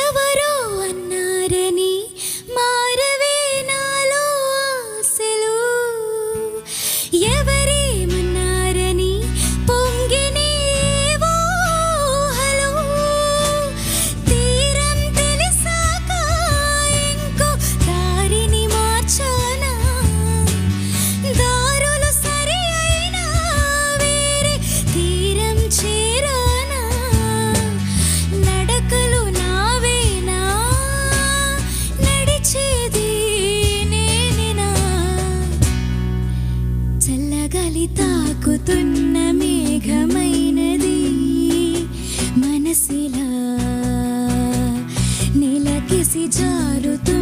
ఎవరో అన్నారని కలగలి తాకుతున్న మేఘమైనది మనసిలా. నీలకిసి జారుతున్న